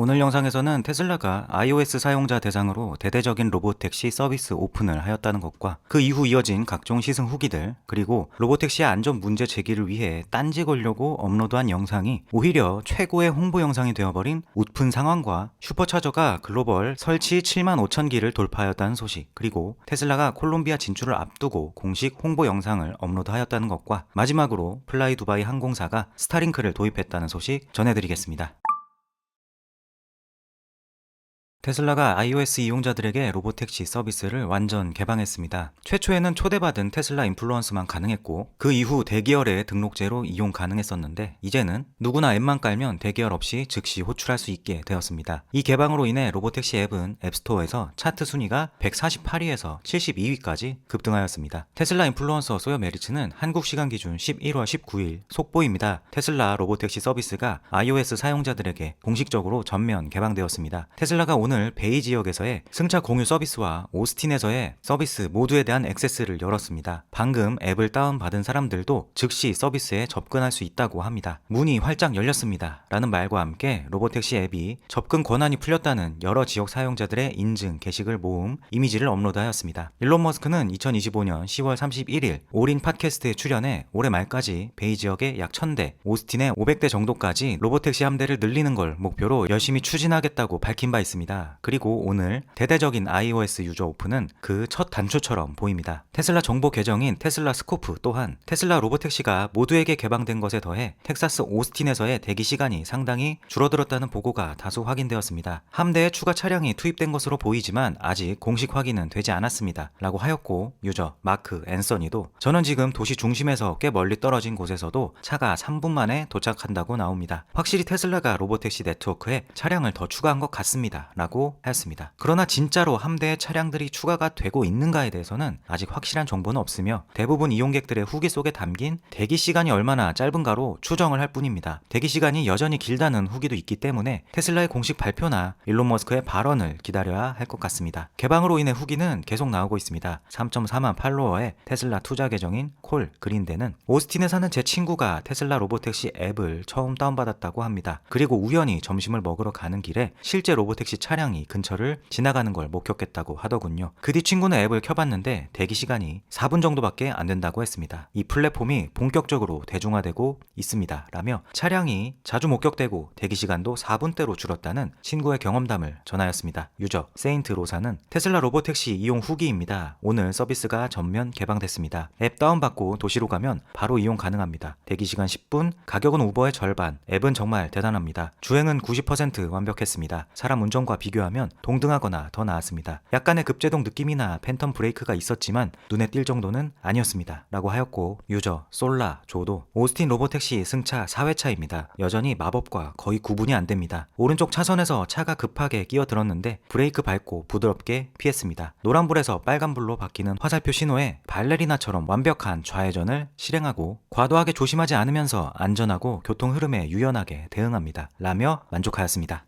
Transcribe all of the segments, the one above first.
오늘 영상에서는 테슬라가 iOS 사용자 대상으로 대대적인 로보택시 서비스 오픈을 하였다는 것과 그 이후 이어진 각종 시승 후기들 그리고 로보택시의 안전 문제 제기를 위해 딴지 걸려고 업로드한 영상이 오히려 최고의 홍보 영상이 되어버린 웃픈 상황과 슈퍼차저가 글로벌 설치 7만 5천 기를 돌파하였다는 소식 그리고 테슬라가 콜롬비아 진출을 앞두고 공식 홍보 영상을 업로드하였다는 것과 마지막으로 플라이 두바이 항공사가 스타링크를 도입했다는 소식 전해드리겠습니다. 테슬라가 iOS 이용자들에게 로보택시 서비스를 완전 개방했습니다. 최초에는 초대받은 테슬라 인플루언스만 가능했고 그 이후 대기열의 등록제로 이용 가능했었는데 이제는 누구나 앱만 깔면 대기열 없이 즉시 호출할 수 있게 되었습니다. 이 개방으로 인해 로보택시 앱은 앱스토어에서 차트 순위가 148위에서 72위까지 급등하였습니다. 테슬라 인플루언서 소여 메리츠는 한국 시간 기준 11월 19일 속보입니다. 테슬라 로보택시 서비스가 iOS 사용자들에게 공식적으로 전면 개방되었습니다. 테슬라가 오늘 베이 지역에서의 승차 공유 서비스와 오스틴에서의 서비스 모두에 대한 액세스를 열었습니다. 방금 앱을 다운받은 사람들도 즉시 서비스에 접근할 수 있다고 합니다. 문이 활짝 열렸습니다. 라는 말과 함께 로보택시 앱이 접근 권한이 풀렸다는 여러 지역 사용자들의 인증 게시글 모음 이미지를 업로드하였습니다. 일론 머스크는 2025년 10월 31일 올인 팟캐스트에 출연해 올해 말까지 베이 지역에 약 1000대, 오스틴에 500대 정도까지 로보택시 함대를 늘리는 걸 목표로 열심히 추진하겠다고 밝힌 바 있습니다. 그리고 오늘 대대적인 iOS 유저 오픈은 그 첫 단추처럼 보입니다. 테슬라 정보 계정인 테슬라 스코프 또한 테슬라 로보택시가 모두에게 개방된 것에 더해 텍사스 오스틴에서의 대기 시간이 상당히 줄어들었다는 보고가 다수 확인되었습니다. 함대에 추가 차량이 투입된 것으로 보이지만 아직 공식 확인은 되지 않았습니다. 라고 하였고 유저 마크 앤서니도 저는 지금 도시 중심에서 꽤 멀리 떨어진 곳에서도 차가 3분 만에 도착한다고 나옵니다. 확실히 테슬라가 로보택시 네트워크에 차량을 더 추가한 것 같습니다. 라고 하였습니다. 그러나 진짜로 함대에 차량들이 추가가 되고 있는가에 대해서는 아직 확실한 정보는 없으며 대부분 이용객들의 후기 속에 담긴 대기 시간이 얼마나 짧은가로 추정을 할 뿐입니다. 대기 시간이 여전히 길다는 후기도 있기 때문에 테슬라의 공식 발표나 일론 머스크의 발언을 기다려야 할 것 같습니다. 개방으로 인해 후기는 계속 나오고 있습니다. 3.4만 팔로워의 테슬라 투자 계정인 콜 그린데는 오스틴에 사는 제 친구가 테슬라 로보택시 앱을 처음 다운받았다고 합니다. 그리고 우연히 점심을 먹으러 가는 길에 실제 로보택시 차량 이 근처를 지나가는 걸 목격했다고 하더군요. 그 뒤 친구는 앱을 켜봤는데 대기 시간이 4분 정도밖에 안 된다고 했습니다. 이 플랫폼이 본격적으로 대중화되고 있습니다. 라며 차량이 자주 목격되고 대기 시간도 4분대로 줄었다는 친구의 경험담을 전하였습니다. 유저 세인트 로사는 테슬라 로보택시 이용 후기입니다. 오늘 서비스가 전면 개방됐습니다. 앱 다운받고 도시로 가면 바로 이용 가능합니다. 대기 시간 10분, 가격은 우버의 절반. 앱은 정말 대단합니다. 주행은 90% 완벽했습니다. 사람 운전과 비 교하면 동등하거나 더 나았습니다. 약간의 급제동 느낌이나 팬텀 브레이크가 있었지만 눈에 띌 정도는 아니었습니다. 라고 하였고 유저 솔라 조도 오스틴 로보택시 승차 4회차입니다. 여전히 마법과 거의 구분이 안 됩니다. 오른쪽 차선에서 차가 급하게 끼어들었는데 브레이크 밟고 부드럽게 피했습니다. 노란불에서 빨간불로 바뀌는 화살표 신호에 발레리나처럼 완벽한 좌회전을 실행하고 과도하게 조심하지 않으면서 안전하고 교통 흐름에 유연하게 대응합니다. 라며 만족하였습니다.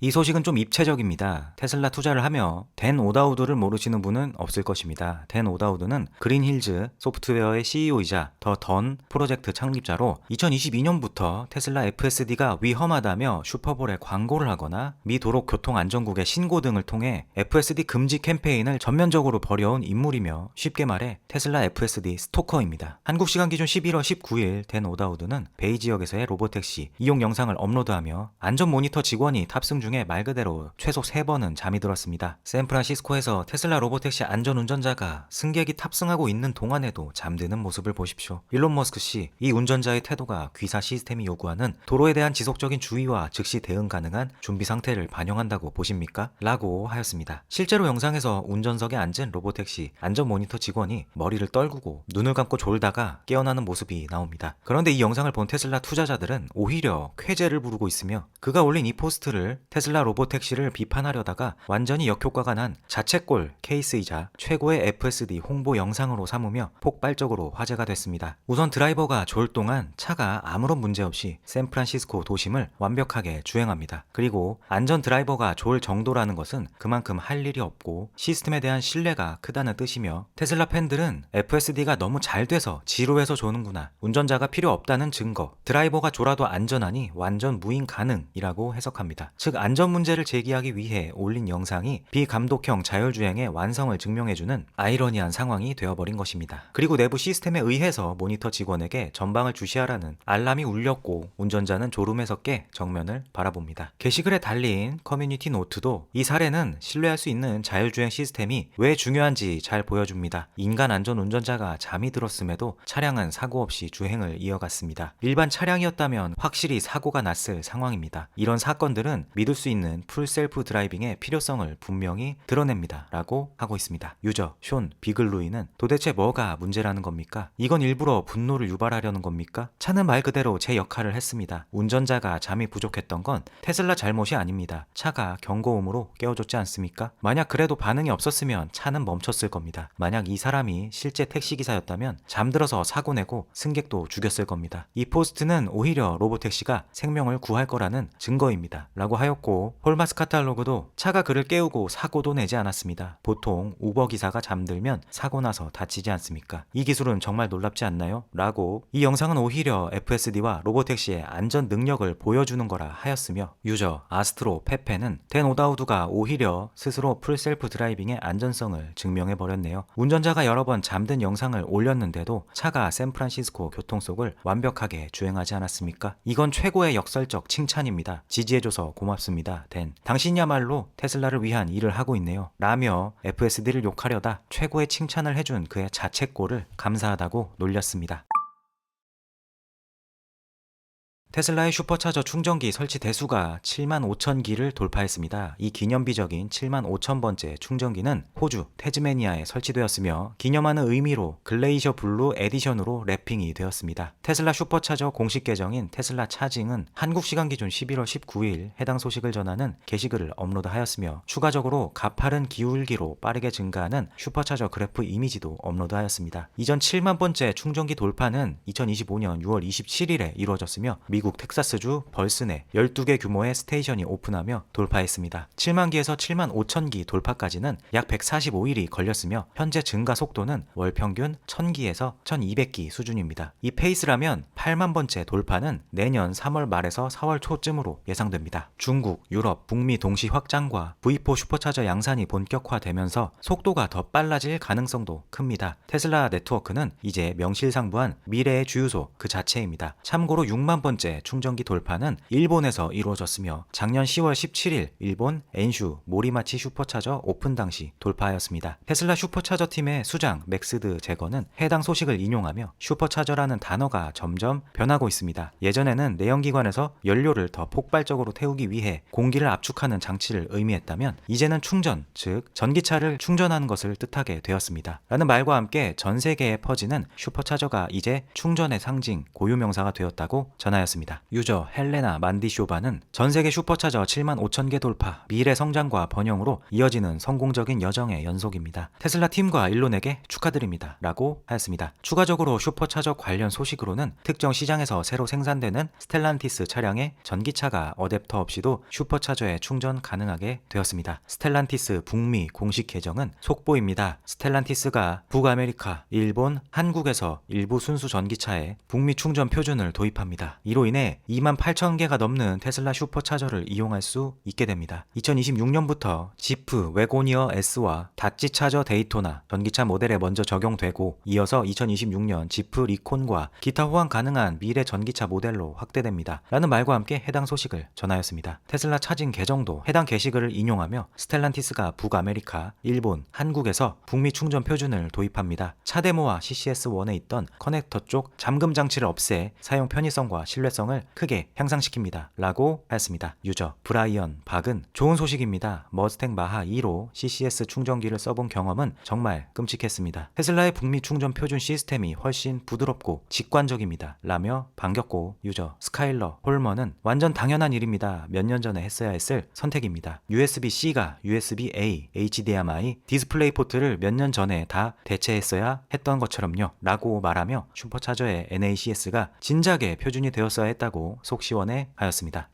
이 소식은 좀 입체적입니다. 테슬라 투자를 하며 댄 오다우드를 모르시는 분은 없을 것입니다. 댄 오다우드는 그린힐즈 소프트웨어의 CEO이자 더 던 프로젝트 창립자로 2022년부터 테슬라 FSD가 위험하다며 슈퍼볼에 광고를 하거나 미 도로 교통 안전국의 신고 등을 통해 FSD 금지 캠페인을 전면적으로 벌여온 인물이며 쉽게 말해 테슬라 FSD 스토커입니다. 한국 시간 기준 11월 19일 댄 오다우드는 베이 지역에서의 로보택시 이용 영상을 업로드하며 안전 모니터 직원이 탑승 중에 말 그대로 최소 3번은 잠이 들었습니다. 샌프란시스코에서 테슬라 로보택시 안전운전자가 승객이 탑승하고 있는 동안에도 잠드는 모습을 보십시오. 일론 머스크 씨, 이 운전자의 태도가 귀사 시스템이 요구하는 도로에 대한 지속적인 주의와 즉시 대응 가능한 준비 상태를 반영한다고 보십니까? 라고 하였습니다. 실제로 영상에서 운전석에 앉은 로보택시 안전 모니터 직원이 머리를 떨구고 눈을 감고 졸다가 깨어나는 모습이 나옵니다. 그런데 이 영상을 본 테슬라 투자자들은 오히려 쾌재를 부르고 있으며 그가 올린 이 포스트를 테슬라 로보택시를 비판하려다가 완전히 역효과가 난 자책골 케이스이자 최고의 FSD 홍보 영상으로 삼으며 폭발적으로 화제가 됐습니다. 우선 드라이버가 졸 동안 차가 아무런 문제 없이 샌프란시스코 도심을 완벽하게 주행합니다. 그리고 안전 드라이버가 졸 정도라는 것은 그만큼 할 일이 없고 시스템에 대한 신뢰가 크다는 뜻이며 테슬라 팬들은 FSD가 너무 잘 돼서 지루해서 조는구나. 운전자가 필요 없다는 증거. 드라이버가 졸아도 안전하니 완전 무인 가능이라고 해석합니다. 즉 안전 문제를 제기하기 위해 올린 영상이 비감독형 자율주행의 완성을 증명해주는 아이러니한 상황이 되어버린 것입니다. 그리고 내부 시스템에 의해서 모니터 직원에게 전방을 주시하라는 알람이 울렸고 운전자는 졸음에서 깨 정면을 바라봅니다. 게시글에 달린 커뮤니티 노트도 이 사례는 신뢰할 수 있는 자율주행 시스템이 왜 중요한지 잘 보여줍니다. 인간 안전 운전자가 잠이 들었음에도 차량은 사고 없이 주행을 이어갔습니다. 일반 차량이었다면 확실히 사고가 났을 상황입니다. 이런 사건들은 믿을 수 있는 풀 셀프 드라이빙의 필요성을 분명히 드러냅니다. 라고 하고 있습니다. 유저 숀 비글루이는 도대체 뭐가 문제라는 겁니까? 이건 일부러 분노를 유발하려는 겁니까? 차는 말 그대로 제 역할을 했습니다. 운전자가 잠이 부족했던 건 테슬라 잘못이 아닙니다. 차가 경고음으로 깨워줬지 않습니까? 만약 그래도 반응이 없었으면 차는 멈췄을 겁니다. 만약 이 사람이 실제 택시기사였다면 잠들어서 사고 내고 승객도 죽였을 겁니다. 이 포스트는 오히려 로보택시가 생명을 구할 거라는 증거입니다. 라고 하였고 홀마스 카탈로그도 차가 그를 깨우고 사고도 내지 않았습니다. 보통 우버 기사가 잠들면 사고 나서 다치지 않습니까? 이 기술은 정말 놀랍지 않나요? 라고 이 영상은 오히려 FSD와 로보택시의 안전 능력을 보여주는 거라 하였으며 유저 아스트로 페페는 댄 오다우드가 오히려 스스로 풀 셀프 드라이빙의 안전성을 증명해 버렸네요. 운전자가 여러 번 잠든 영상을 올렸는데도 차가 샌프란시스코 교통 속을 완벽하게 주행하지 않았습니까? 이건 최고의 역설적 칭찬입니다. 지지해줘서 고맙습니다. 댄. 당신이야말로 테슬라를 위한 일을 하고 있네요. 라며 FSD를 욕하려다 최고의 칭찬을 해준 그의 자책골을 감사하다고 놀렸습니다. 테슬라의 슈퍼차저 충전기 설치 대수가 7만 5천 기를 돌파했습니다. 이 기념비적인 7만 5천 번째 충전기는 호주 테즈메니아에 설치되었으며 기념하는 의미로 글레이셔 블루 에디션으로 랩핑이 되었습니다. 테슬라 슈퍼차저 공식 계정인 테슬라 차징은 한국 시간 기준 11월 19일 해당 소식을 전하는 게시글을 업로드하였으며 추가적으로 가파른 기울기로 빠르게 증가하는 슈퍼차저 그래프 이미지도 업로드하였습니다. 이전 7만 번째 충전기 돌파는 2025년 6월 27일에 이루어졌으며 미국 텍사스주 벌슨에 12개 규모의 스테이션이 오픈하며 돌파했습니다. 7만 기에서 7만 5천 기 돌파까지는 약 145일이 걸렸으며 현재 증가 속도는 월 평균 1000기에서 1200기 수준입니다. 이 페이스라면 8만 번째 돌파는 내년 3월 말에서 4월 초쯤으로 예상됩니다. 중국, 유럽, 북미 동시 확장과 V4 슈퍼차저 양산이 본격화되면서 속도가 더 빨라질 가능성도 큽니다. 테슬라 네트워크는 이제 명실상부한 미래의 주유소 그 자체입니다. 참고로 6만 번째 충전기 돌파는 일본에서 이루어졌으며 작년 10월 17일 일본 엔슈 모리마치 슈퍼차저 오픈 당시 돌파하였습니다. 테슬라 슈퍼차저 팀의 수장 맥스드 제거는 해당 소식을 인용하며 슈퍼차저라는 단어가 점점 변하고 있습니다. 예전에는 내연기관에서 연료를 더 폭발적으로 태우기 위해 공기를 압축하는 장치를 의미했다면 이제는 충전, 즉 전기차를 충전하는 것을 뜻하게 되었습니다. 라는 말과 함께 전 세계에 퍼지는 슈퍼차저가 이제 충전의 상징, 고유명사가 되었다고 전하였습니다. 유저 헬레나 만디쇼바는 전 세계 슈퍼차저 7만 5천 개 돌파, 미래 성장과 번영으로 이어지는 성공적인 여정의 연속입니다. 테슬라 팀과 일론에게 축하드립니다. 라고 하였습니다. 추가적으로 슈퍼차저 관련 소식으로는 특정 시장에서 새로 생산되는 스텔란티스 차량의 전기차가 어댑터 없이도 슈퍼차저에 충전 가능하게 되었습니다. 스텔란티스 북미 공식 계정은 속보입니다. 스텔란티스가 북아메리카, 일본, 한국에서 일부 순수 전기차에 북미 충전 표준을 도입합니다. 이로 인해 2만 8천 개가 넘는 테슬라 슈퍼차저를 이용할 수 있게 됩니다. 2026년부터 지프 웨고니어 S와 다찌 차저 데이토나 전기차 모델에 먼저 적용되고 이어서 2026년 지프 리콘과 기타 호환 가능한 미래 전기차 모델로 확대됩니다. 라는 말과 함께 해당 소식을 전하였습니다. 테슬라 차징 계정도 해당 게시글을 인용하며 스텔란티스가 북아메리카, 일본, 한국에서 북미 충전 표준을 도입합니다. 차데모와 CCS1에 있던 커넥터 쪽 잠금 장치를 없애 사용 편의성과 신뢰성 연결성을 크게 향상시킵니다. 라고 하였습니다. 유저 브라이언 박은 좋은 소식입니다. 머스탱 마하 2로 CCS 충전기를 써본 경험은 정말 끔찍했습니다. 테슬라의 북미 충전 표준 시스템이 훨씬 부드럽고 직관적입니다. 라며 반겼고 유저 스카일러 홀머는 완전 당연한 일입니다. 몇 년 전에 했어야 했을 선택입니다. USB-C가 USB-A, HDMI, 디스플레이 포트를 몇 년 전에 다 대체했어야 했던 것처럼요. 라고 말하며 슈퍼차저의 NACS가 진작에 표준이 되었어야 했다고 속 시원해 하였습니다.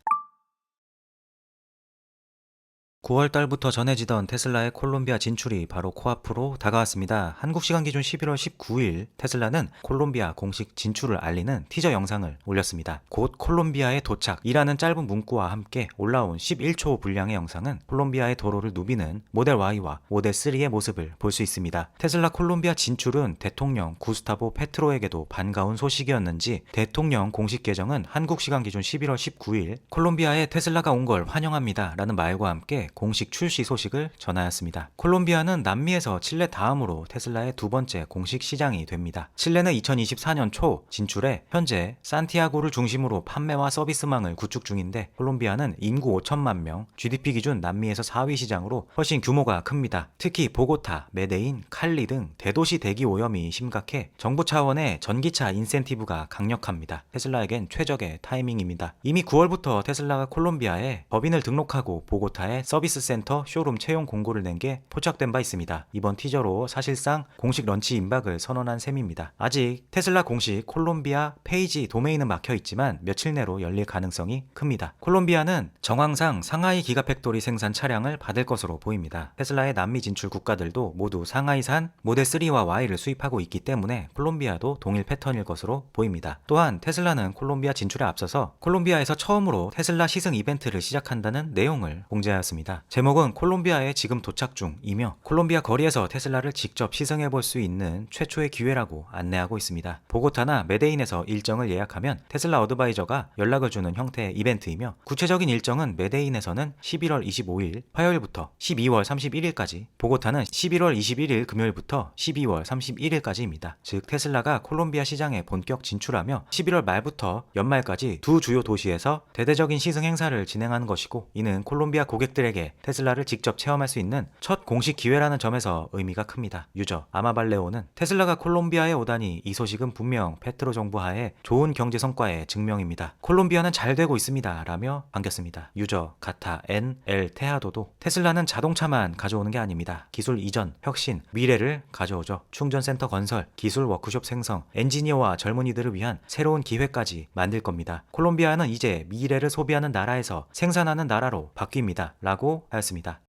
9월 달부터 전해지던 테슬라의 콜롬비아 진출이 바로 코앞으로 다가왔습니다. 한국 시간 기준 11월 19일 테슬라는 콜롬비아 공식 진출을 알리는 티저 영상을 올렸습니다. 곧 콜롬비아에 도착이라는 짧은 문구와 함께 올라온 11초 분량의 영상은 콜롬비아의 도로를 누비는 모델 Y와 모델 3의 모습을 볼 수 있습니다. 테슬라 콜롬비아 진출은 대통령 구스타보 페트로에게도 반가운 소식이었는지 대통령 공식 계정은 한국 시간 기준 11월 19일 콜롬비아에 테슬라가 온 걸 환영합니다. 라는 말과 함께 공식 출시 소식을 전하였습니다. 콜롬비아는 남미에서 칠레 다음으로 테슬라의 두 번째 공식 시장이 됩니다. 칠레는 2024년 초 진출해 현재 산티아고를 중심으로 판매와 서비스망을 구축 중인데 콜롬비아는 인구 5천만 명, GDP 기준 남미에서 4위 시장으로 훨씬 규모가 큽니다. 특히 보고타, 메데인, 칼리 등 대도시 대기 오염이 심각해 정부 차원의 전기차 인센티브가 강력합니다. 테슬라에겐 최적의 타이밍입니다. 이미 9월부터 테슬라가 콜롬비아에 법인을 등록하고 보고타에 서비스 센터 쇼룸 채용 공고를 낸 게 포착된 바 있습니다. 이번 티저로 사실상 공식 런치 임박을 선언한 셈입니다. 아직 테슬라 공식 콜롬비아 페이지 도메인은 막혀 있지만 며칠 내로 열릴 가능성이 큽니다. 콜롬비아는 정황상 상하이 기가팩토리 생산 차량을 받을 것으로 보입니다. 테슬라의 남미 진출 국가들도 모두 상하이산 모델 3와 Y를 수입하고 있기 때문에 콜롬비아도 동일 패턴일 것으로 보입니다. 또한 테슬라는 콜롬비아 진출에 앞서서 콜롬비아에서 처음으로 테슬라 시승 이벤트를 시작한다는 내용을 공개하였습니다. 제목은 콜롬비아에 지금 도착 중이며 콜롬비아 거리에서 테슬라를 직접 시승해 볼 수 있는 최초의 기회라고 안내하고 있습니다. 보고타나 메데인에서 일정을 예약하면 테슬라 어드바이저가 연락을 주는 형태의 이벤트이며 구체적인 일정은 메데인에서는 11월 25일 화요일부터 12월 31일까지 보고타는 11월 21일 금요일부터 12월 31일까지입니다. 즉 테슬라가 콜롬비아 시장에 본격 진출하며 11월 말부터 연말까지 두 주요 도시에서 대대적인 시승 행사를 진행하는 것이고 이는 콜롬비아 고객들에게 테슬라를 직접 체험할 수 있는 첫 공식 기회라는 점에서 의미가 큽니다. 유저 아마발레오는 테슬라가 콜롬비아에 오다니 이 소식은 분명 페트로 정부 하에 좋은 경제 성과의 증명입니다. 콜롬비아는 잘 되고 있습니다. 라며 반겼습니다. 유저 가타 N L 테하도도 테슬라는 자동차만 가져오는 게 아닙니다. 기술 이전, 혁신, 미래를 가져오죠. 충전센터 건설, 기술 워크숍 생성, 엔지니어와 젊은이들을 위한 새로운 기회까지 만들 겁니다. 콜롬비아는 이제 미래를 소비하는 나라에서 생산하는 나라로 바뀝니다. 라고 하였습니다.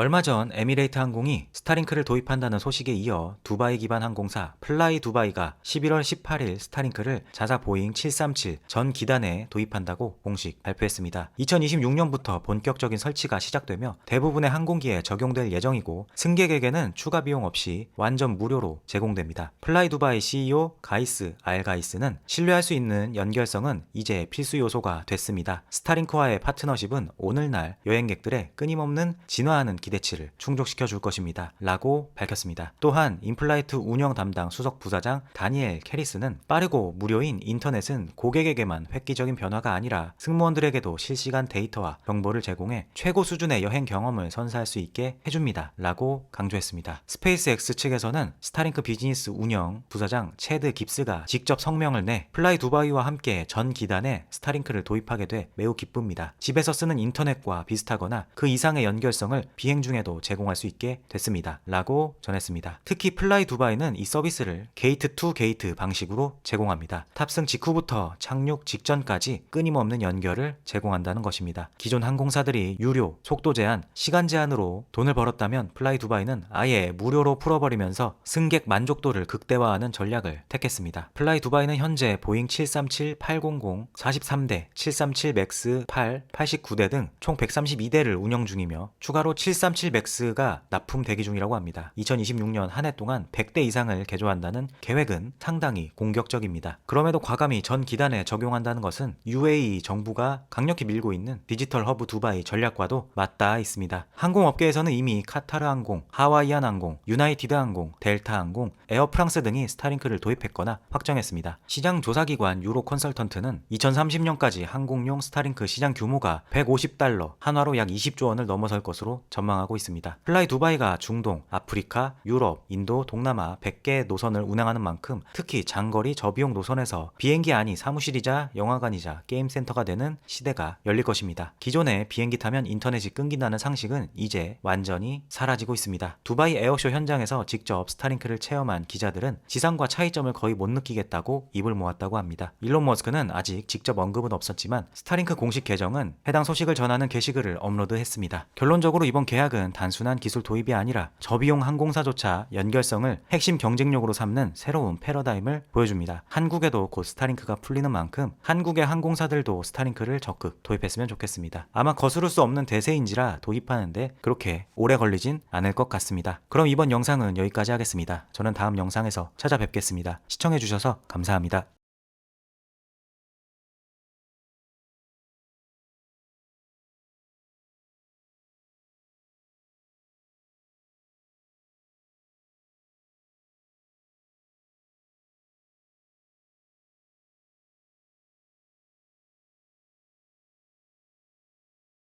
얼마 전 에미레이트 항공이 스타링크를 도입한다는 소식에 이어 두바이 기반 항공사 플라이 두바이가 11월 18일 스타링크를 자사 보잉 737 전 기단에 도입한다고 공식 발표했습니다. 2026년부터 본격적인 설치가 시작되며 대부분의 항공기에 적용될 예정이고 승객에게는 추가 비용 없이 완전 무료로 제공됩니다. 플라이 두바이 CEO 가이스 알 가이스는 신뢰할 수 있는 연결성은 이제 필수 요소가 됐습니다. 스타링크와의 파트너십은 오늘날 여행객들의 끊임없는 진화하는 기 대치를 충족시켜 줄 것입니다. 라고 밝혔습니다. 또한 인플라이트 운영 담당 수석 부사장 다니엘 캐리스는 빠르고 무료인 인터넷은 고객에게만 획기적인 변화가 아니라 승무원들에게도 실시간 데이터와 정보를 제공해 최고 수준의 여행 경험을 선사할 수 있게 해줍니다. 라고 강조했습니다. 스페이스X 측에서는 스타링크 비즈니스 운영 부사장 체드 깁스가 직접 성명을 내 플라이 두바이와 함께 전 기단에 스타링크를 도입하게 돼 매우 기쁩니다. 집에서 쓰는 인터넷과 비슷하거나 그 이상의 연결성을 비행 중에도 제공할 수 있게 됐습니다. 라고 전했습니다. 특히 플라이 두바이는 이 서비스를 게이트 투 게이트 방식으로 제공합니다. 탑승 직후부터 착륙 직전까지 끊임없는 연결을 제공한다는 것입니다. 기존 항공사들이 유료, 속도 제한, 시간 제한으로 돈을 벌었다면 플라이 두바이는 아예 무료로 풀어버리면서 승객 만족도를 극대화하는 전략을 택했습니다. 플라이 두바이는 현재 보잉 737-800, 43대, 737 맥스 8, 89대 등 총 132대를 운영 중이며 추가로 737 737 맥스가 납품 대기 중이라고 합니다. 2026년 한 해 동안 100대 이상을 개조한다는 계획은 상당히 공격적입니다. 그럼에도 과감히 전 기단에 적용한다는 것은 UAE 정부가 강력히 밀고 있는 디지털 허브 두바이 전략과도 맞닿아 있습니다. 항공업계에서는 이미 카타르 항공, 하와이안 항공, 유나이티드 항공, 델타 항공, 에어 프랑스 등이 스타링크를 도입했거나 확정했습니다. 시장 조사기관 유로 컨설턴트는 2030년까지 항공용 스타링크 시장 규모가 150달러, 한화로 약 20조 원을 넘어설 것으로 전망 하고 있습니다. 플라이 두바이가 중동, 아프리카, 유럽, 인도, 동남아 100개 노선을 운행하는 만큼 특히 장거리 저비용 노선에서 비행기 안이 사무실이자 영화관이자 게임 센터가 되는 시대가 열릴 것입니다. 기존에 비행기 타면 인터넷이 끊긴다는 상식은 이제 완전히 사라지고 있습니다. 두바이 에어쇼 현장에서 직접 스타링크를 체험한 기자들은 지상과 차이점을 거의 못 느끼겠다고 입을 모았다고 합니다. 일론 머스크는 아직 직접 언급은 없었지만 스타링크 공식 계정은 해당 소식을 전하는 게시글을 업로드했습니다. 결론적으로 이번 계 약은 단순한 기술 도입이 아니라 저비용 항공사조차 연결성을 핵심 경쟁력으로 삼는 새로운 패러다임을 보여줍니다. 한국에도 곧 스타링크가 풀리는 만큼 한국의 항공사들도 스타링크를 적극 도입했으면 좋겠습니다. 아마 거스를 수 없는 대세인지라 도입하는데 그렇게 오래 걸리진 않을 것 같습니다. 그럼 이번 영상은 여기까지 하겠습니다. 저는 다음 영상에서 찾아뵙겠습니다. 시청해주셔서 감사합니다.